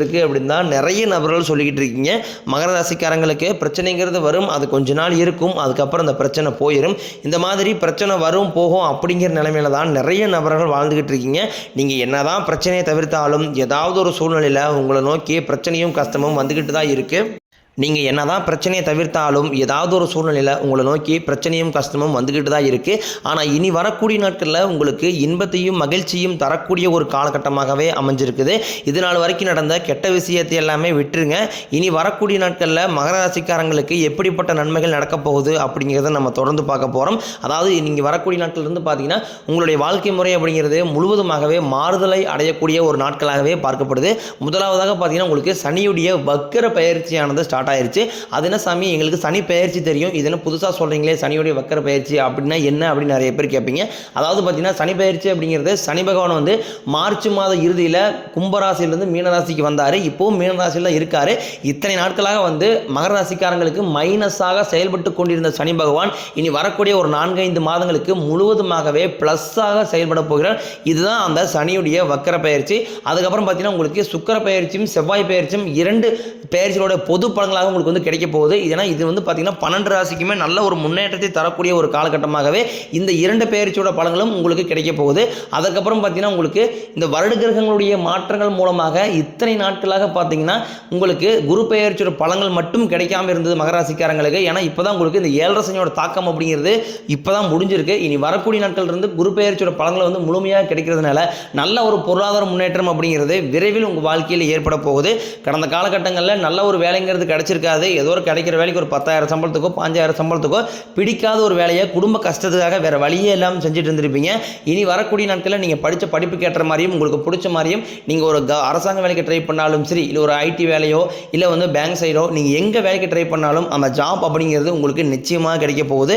இருக்கு அப்படின்னு தான் நிறைய நபர்கள் சொல்லிக்கிட்டு இருக்கீங்க. மகர ராசிக்காரங்களுக்கு பிரச்சனைங்கிறது வரும் அது கொஞ்ச நாள் இருக்கும் அதுக்கப்புறம் அந்த பிரச்சனை போயிடும் இந்த மாதிரி பிரச்சனை வரும் போகும் அப்படிங்கிற நிலைமையில தான் நிறைய நபர்கள் வாழ்ந்துக்கிட்டு இருக்கீங்க. நீங்கள் என்னதான் பிரச்சனையை தவிர்த்தாலும் ஏதாவது ஒரு சூழ்நிலையில் உங்களை நோக்கி பிரச்சனையும் கஷ்டமும் வந்துக்கிட்டு தான் இருக்குது நீங்கள் என்ன தான் பிரச்சனையை தவிர்த்தாலும் ஏதாவது ஒரு சூழ்நிலையில் உங்களை நோக்கி பிரச்சனையும் கஷ்டமும் வந்துக்கிட்டு தான் இருக்குது ஆனால் இனி வரக்கூடிய நாட்களில் உங்களுக்கு இன்பத்தையும் மகிழ்ச்சியும் தரக்கூடிய ஒரு காலகட்டமாகவே அமைஞ்சிருக்குது. இது நாள் வரைக்கும் நடந்த கெட்ட விஷயத்தை எல்லாமே விட்டுருங்க. இனி வரக்கூடிய நாட்களில் மகர ராசிக்காரங்களுக்கு எப்படிப்பட்ட நன்மைகள் நடக்கப் போகுது அப்படிங்கிறத நம்ம தொடர்ந்து பார்க்க போகிறோம் அதாவது நீங்கள் வரக்கூடிய நாட்கள்லேருந்து பார்த்தீங்கன்னா உங்களுடைய வாழ்க்கை முறை அப்படிங்கிறது முழுவதுமாகவே மாறுதலை அடையக்கூடிய ஒரு நாட்களாகவே பார்க்கப்படுது. முதலாவதாக பார்த்தீங்கன்னா உங்களுக்கு சனியுடைய வக்கர பயிற்சியானது ஸ்டார்ட் ஆயிருச்சு அது என்ன சாமி எங்களுக்கு சனி பயிற்சி தெரியும். இது என்ன புதுசாக சொல்கிறீங்களே சனியுடைய வக்கர பயிற்சி அப்படின்னா என்ன அப்படின்னு நிறைய பேர் கேட்பீங்க. அதாவது பார்த்தீங்கன்னா சனி பயிற்சி அப்படிங்கிறது சனி பகவான் வந்து மார்ச் மாத இறுதியில் கும்பராசியிலேருந்து மீனராசிக்கு வந்தார். இப்போவும் மீனராசியில் தான் இருக்கார். இத்தனை நாட்களாக வந்து மகர ராசிக்காரங்களுக்கு மைனஸாக செயல்பட்டு கொண்டிருந்த சனி பகவான் இனி வரக்கூடிய ஒரு நான்கைந்து மாதங்களுக்கு முழுவதுமாகவே ப்ளஸ்ஸாக செயல்பட போகிறார். இதுதான் அந்த சனியுடைய வக்கர பயிற்சி அதுக்கப்புறம் பார்த்தீங்கன்னா உங்களுக்கு சுக்கர பயிற்சியும் செவ்வாய் பயிற்சியும் இரண்டு பயிற்சிகளோட பொது பலன்களாக உங்களுக்கு வந்து கிடைக்க போகுது. ஏன்னா இது வந்து பார்த்தீங்கன்னா பன்னெண்டு ராசிக்குமே நல்ல ஒரு முன்னேற்றத்தை தரக்கூடிய ஒரு காலகட்டமாகவே இந்த இரண்டு பெயர்ச்சியோட பலன்களும் உங்களுக்கு கிடைக்க போகுது. அதுக்கப்புறம் பார்த்தீங்கன்னா உங்களுக்கு இந்த வருட கிரகங்களுடைய மாற்றங்கள் மூலமாக இத்தனை நாட்களாக பார்த்தீங்கன்னா உங்களுக்கு குரு பெயர்ச்சியோட பலன்கள் மட்டும் கிடைக்காம இருந்தது மகராசிக்காரங்களுக்கு. ஏன்னா இப்போ தான் உங்களுக்கு இந்த ஏழரை சனியோட தாக்கம் அப்படிங்கிறது இப்போ தான் முடிஞ்சிருக்கு. இனி வரக்கூடிய நாட்கள் இருந்து குரு பெயர்ச்சியோட பலன்கள் வந்து முழுமையாக கிடைக்கிறதுனால நல்ல ஒரு பொருளாதார முன்னேற்றம் அப்படிங்கிறது விரைவில் உங்கள் வாழ்க்கையில் ஏற்பட போகுது. கடந்த காலகட்டங்களில் நல்ல ஒரு வேலைங்கிறது கிடைச்சிருக்காது. ஏதோ ஒரு கிடைக்கிற வேலைக்கு ஒரு பத்தாயிரம் சம்பளத்துக்கோ பாஞ்சாயிரம் சம்பளத்துக்கோ பிடிக்காத ஒரு வேலையை குடும்ப கஷ்டத்துக்காக வேறு வழியே இல்லாமல் செஞ்சுட்டு இருந்திருப்பீங்க. இனி வரக்கூடிய நாட்களில் நீங்கள் படித்த படிப்பு ஏற்ற மாதிரியும் உங்களுக்கு பிடிச்ச மாதிரியும் நீங்கள் ஒரு க அரசாங்க வேலைக்கு ட்ரை பண்ணாலும் சரி இல்லை ஒரு ஐடி வேலையோ இல்லை வந்து பேங்க் சைடோ நீங்கள் எங்கே வேலைக்கு ட்ரை பண்ணாலும் அந்த ஜாப் அப்படிங்கிறது உங்களுக்கு நிச்சயமாக கிடைக்க போகுது.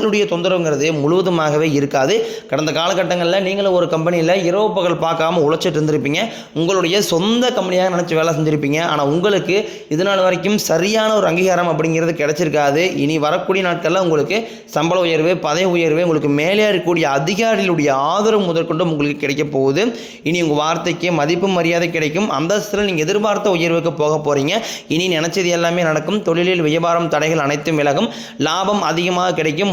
அவர்களுடைய தொந்தரவுங்கிறது முழுவதுமாகவே இருக்காது. கடந்த காலகட்டங்களில் நீங்களும் ஒரு கம்பெனியில் இரவு பகல் பார்க்காம உழைச்சிட்டு இருந்திருப்பீங்க. உங்களுடைய சொந்த கம்பெனியாக நினச்சி வேலை செஞ்சுருப்பீங்க. ஆனால் உங்களுக்கு இது நாள் வரைக்கும் சரியான ஒரு அங்கீகாரம் அப்படிங்கிறது கிடைச்சிருக்காது. இனி வரக்கூடிய நாட்களில் உங்களுக்கு சம்பள உயர்வு பதவி உயர்வு உங்களுக்கு மேலே இருக்கக்கூடிய அதிகாரிகளுடைய ஆதரவு முதற்கொண்டு உங்களுக்கு கிடைக்க போகுது. இனி உங்கள் வார்த்தைக்கு மதிப்பு மரியாதை கிடைக்கும். அந்தஸ்தில் நீங்கள் எதிர்பார்த்த உயர்வுக்கு போக போகிறீங்க இனி நினச்சது எல்லாமே நடக்கும். தொழிலில் வியாபாரம் தடைகள் அனைத்தும் விலகும். லாபம் அதிகமாக கிடைக்கும்.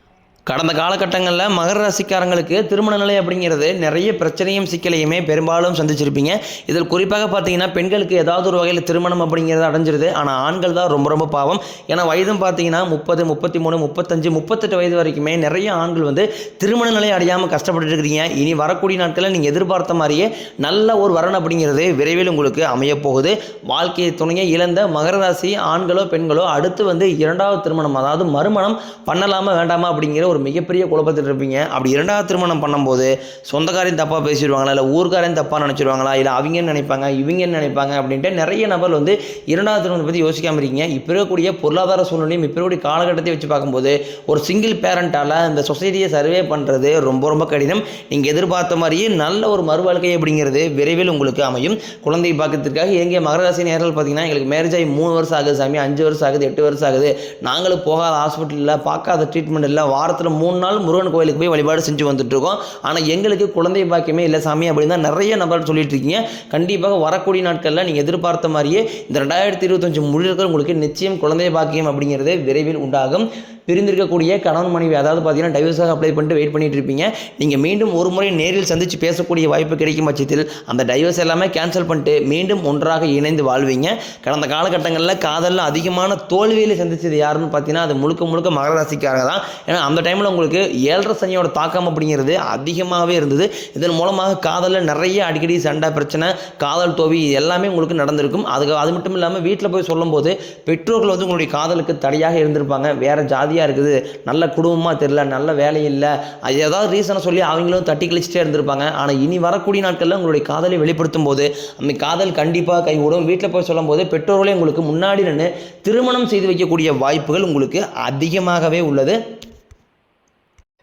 கடந்த காலகட்டங்களில் மகர ராசிக்காரங்களுக்கு திருமண நிலை அப்படிங்கிறது நிறைய பிரச்சனையும் சிக்கலையுமே பெரும்பாலும் சந்திச்சிருப்பீங்க. இதில் குறிப்பாக பார்த்தீங்கன்னா பெண்களுக்கு ஏதாவது ஒரு வகையில் திருமணம் அப்படிங்கிறது அடைஞ்சிருது. ஆனால் ஆண்கள் தான் ரொம்ப ரொம்ப பாவம். ஏன்னா வயதும் பார்த்தீங்கன்னா முப்பது முப்பத்தி மூணு முப்பத்தஞ்சு முப்பத்தெட்டு வயது வரைக்குமே நிறைய ஆண்கள் வந்து திருமண நிலை அடையாமல் கஷ்டப்பட்டுட்டு இருக்கிறீங்க இனி வரக்கூடிய நாட்களில் நீங்கள் எதிர்பார்த்த மாதிரியே நல்ல ஒரு வரன் அப்படிங்கிறது விரைவில் உங்களுக்கு அமையப்போகுது. வாழ்க்கையை துணையை இழந்த மகர ராசி ஆண்களோ பெண்களோ அடுத்து வந்து இரண்டாவது திருமணம் அதாவது மறுமணம் பண்ணலாமா வேண்டாமா அப்படிங்கிற ஒரு மிகப்பெரிய குழப்பத்தில் இருப்பீங்க. அப்படி இரண்டாவது திருமணம் பண்ணும்போது சொந்தக்காரையும் தப்பாக பேசிடுவாங்களா? இல்லை ஊர்க்காரையும் தப்பாக நினச்சிடுவாங்களா இல்லை அவங்க என்ன நினைப்பாங்க? இவங்க என்ன நினைப்பாங்க? அப்படின்ட்டு நிறைய நபர் வந்து இரண்டாவது திருமணத்தை பற்றி யோசிக்காமல் இருக்கீங்க. இப்போ இருக்கக்கூடிய பொருளாதார சூழ்நிலையும் இப்போ இருக்கக்கூடிய காலகட்டத்தை வச்சு பார்க்கும்போது ஒரு சிங்கிள் பேரண்டால் இந்த சொசைட்டியை சர்வே பண்ணுறது ரொம்ப ரொம்ப கடினம். நீங்கள் எதிர்பார்த்த மாதிரியே நல்ல ஒரு மறுவாழ்க்கை அப்படிங்கிறது விரைவில் உங்களுக்கு அமையும். குழந்தை பார்க்கறதுக்காக எங்கே மகராசி நேரில் பார்த்தீங்கன்னா எங்களுக்கு மேரேஜ் ஆகி மூணு வருஷம் ஆகுது சாமி அஞ்சு வருஷம் ஆகுது எட்டு வருஷம் ஆகுது. நாங்களும் போகாத ஹாஸ்பிட்டலில் பார்க்காத ட்ரீட்மெண்ட் இல்லை வாரத்தில் மூணு நாள் முருகன் கோயிலுக்கு போய் வழிபாடு செஞ்சு வந்துட்டு இருக்கோம் ஆனால் எங்களுக்கு குழந்தை பாக்கியமே இல்லை சாமி அப்படின்னு தான் நிறைய நபர் சொல்லிட்டு இருக்கீங்க கண்டிப்பாக வரக்கூடிய நாட்களில் நீங்கள் எதிர்பார்த்த மாதிரியே இந்த ரெண்டாயிரத்தி இருபத்தஞ்சு முழுக்க உங்களுக்கு நிச்சயம் குழந்தை பாக்கியம் அப்படிங்கிறது விரைவில் உண்டாகும். பிரிந்திருக்கக்கூடிய கணவன் மனைவி அதாவது பார்த்தீங்கன்னா டைவர்ஸாக அப்ளை பண்ணிட்டு வெயிட் பண்ணிட்டு இருப்பீங்க. நீங்கள் மீண்டும் ஒரு முறை நேரில் சந்தித்து பேசக்கூடிய வாய்ப்பு கிடைக்கும் பட்சத்தில் அந்த டைவர்ஸ் எல்லாமே கேன்சல் பண்ணிட்டு மீண்டும் ஒன்றாக இணைந்து வாழ்வீங்க. கடந்த காலகட்டங்களில் காதலில் அதிகமான தோல்வியில் சந்திச்சது யாருன்னு பார்த்தீங்கன்னா அது முழுக்க முழுக்க மகர ராசிக்காரங்க தான். ஏன்னா அந்த டைமில் உங்களுக்கு ஏழரை சனியோட தாக்கம் அப்படிங்கிறது அதிகமாகவே இருந்தது. இதன் மூலமாக காதலில் நிறைய அடிக்கடி சண்டை பிரச்சனை காதல் தோவி இது எல்லாமே உங்களுக்கு நடந்திருக்கும். அதுக்கு அது மட்டும் இல்லாமல் வீட்டில் போய் சொல்லும்போது பெற்றோர்கள் வந்து உங்களுடைய காதலுக்கு தடையாக இருந்திருப்பாங்க. வேறு ஜாதி ஜாதியாக இருக்குது. நல்ல குடும்பமாக தெரியல நல்ல வேலை இல்லை. அது ஏதாவது ரீசனை சொல்லி அவங்களும் தட்டி கழிச்சிட்டே இருந்திருப்பாங்க. ஆனால் இனி வரக்கூடிய நாட்களில் உங்களுடைய காதலை வெளிப்படுத்தும் போது அந்த காதல் கண்டிப்பாக கைகூடும் வீட்டில் போய் சொல்லும்போது பெற்றோர்களே உங்களுக்கு முன்னாடி நின்று திருமணம் செய்து வைக்கக்கூடிய வாய்ப்புகள் உங்களுக்கு அதிகமாகவே உள்ளது.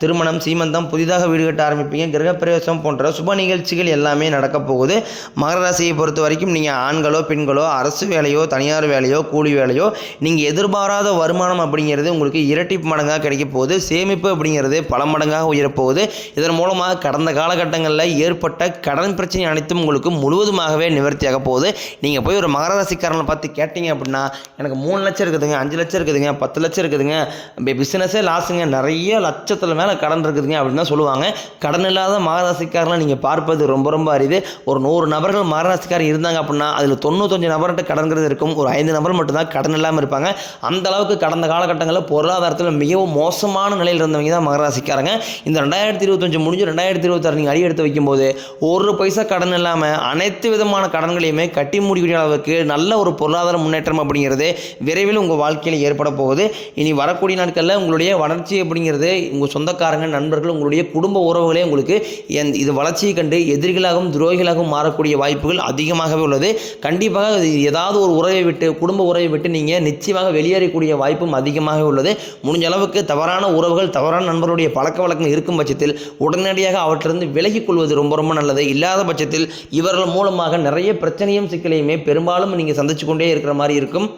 திருமணம் சீமந்தம் புதிதாக வீடு கட்ட ஆரம்பிப்பீங்க. கிரகப்பிரவேசம் போன்ற சுப நிகழ்ச்சிகள் எல்லாமே நடக்க போகுது. மகர ராசியை பொறுத்த வரைக்கும் நீங்கள் ஆண்களோ பெண்களோ அரசு வேலையோ தனியார் வேலையோ கூலி வேலையோ நீங்கள் எதிர்பாராத வருமானம் அப்படிங்கிறது உங்களுக்கு இரட்டிப்பு மடங்காக கிடைக்க போகுது. சேமிப்பு அப்படிங்கிறது பல மடங்காக உயரப்போகுது. இதன் மூலமாக கடந்த காலகட்டங்களில் ஏற்பட்ட கடன் பிரச்சனை அனைத்தும் உங்களுக்கு முழுவதுமாகவே நிவர்த்தியாக போகுது. நீங்கள் போய் ஒரு மகர ராசிக்காரனை பார்த்து கேட்டீங்க அப்படின்னா எனக்கு மூணு லட்சம் இருக்குதுங்க அஞ்சு லட்சம் இருக்குதுங்க பத்து லட்சம் இருக்குதுங்க பிஸ்னஸே லாஸுங்க நிறைய லட்சத்தில் மேலே கடன் இருக்குதுங்க அப்படின்னு தான் சொல்லுவாங்க. கடன் இல்லாத மகராசிக்காரெலாம் நீங்கள் பார்ப்பது ரொம்ப ரொம்ப அரிது. ஒரு நூறு நபர்கள் மகராசிக்காரர் இருந்தாங்க அப்படின்னா அதில் தொண்ணூத்தஞ்சு நபர்கிட்ட கடன்கிறது இருக்கும். ஒரு ஐந்து நபர் மட்டும்தான் கடன் இல்லாமல் இருப்பாங்க. அந்த அளவுக்கு கடந்த காலகட்டங்களில் பொருளாதாரத்தில் மிகவும் மோசமான நிலையில் இருந்தவங்க தான் மகராசிக்காரங்க. இந்த ரெண்டாயிரத்தி இருபத்தஞ்சு முடிஞ்சு ரெண்டாயிரத்தி இருபத்தாறு நீங்கள் அடி எடுத்து வைக்கும்போது ஒரு பைசா கடன் இல்லாமல் அனைத்து விதமான கடன்களையுமே கட்டி முடிக்கூடிய அளவுக்கு நல்ல ஒரு பொருளாதார முன்னேற்றம் அப்படிங்கிறது விரைவில் உங்கள் வாழ்க்கையில் ஏற்பட போகுது. இனி வரக்கூடிய நாட்களில் உங்களுடைய வளர்ச்சி அப்படிங்கிறது உங்கள் சொந்தக்காரங்க நண்பர்கள் உங்களுடைய குடும்ப உறவுகளே உங்களுக்கு எந் இது வளர்ச்சியை கண்டு எதிரிகளாகவும் துரோகிகளாகவும் மாறக்கூடிய வாய்ப்புகள் அதிகமாகவே உள்ளது. கண்டிப்பாக ஏதாவது ஒரு உறவை விட்டு குடும்ப உறவை விட்டு நீங்கள் நிச்சயமாக வெளியேறக்கூடிய வாய்ப்பும் அதிகமாக உள்ளது. முடிஞ்ச அளவுக்கு தவறான உறவுகள் தவறான நண்பர்களுடைய பழக்க வழக்கம் இருக்கும் பட்சத்தில் உடனடியாக அவற்றிலிருந்து விலகிக் கொள்வது ரொம்ப ரொம்ப நல்லது. இல்லாத பட்சத்தில் இவர்கள் மூலமாக நிறைய பிரச்சனையும் சிக்கலையுமே பெரும்பாலும் நீங்கள் சந்திச்சு கொண்டே இருக்கிற மாதிரி இருக்கும்.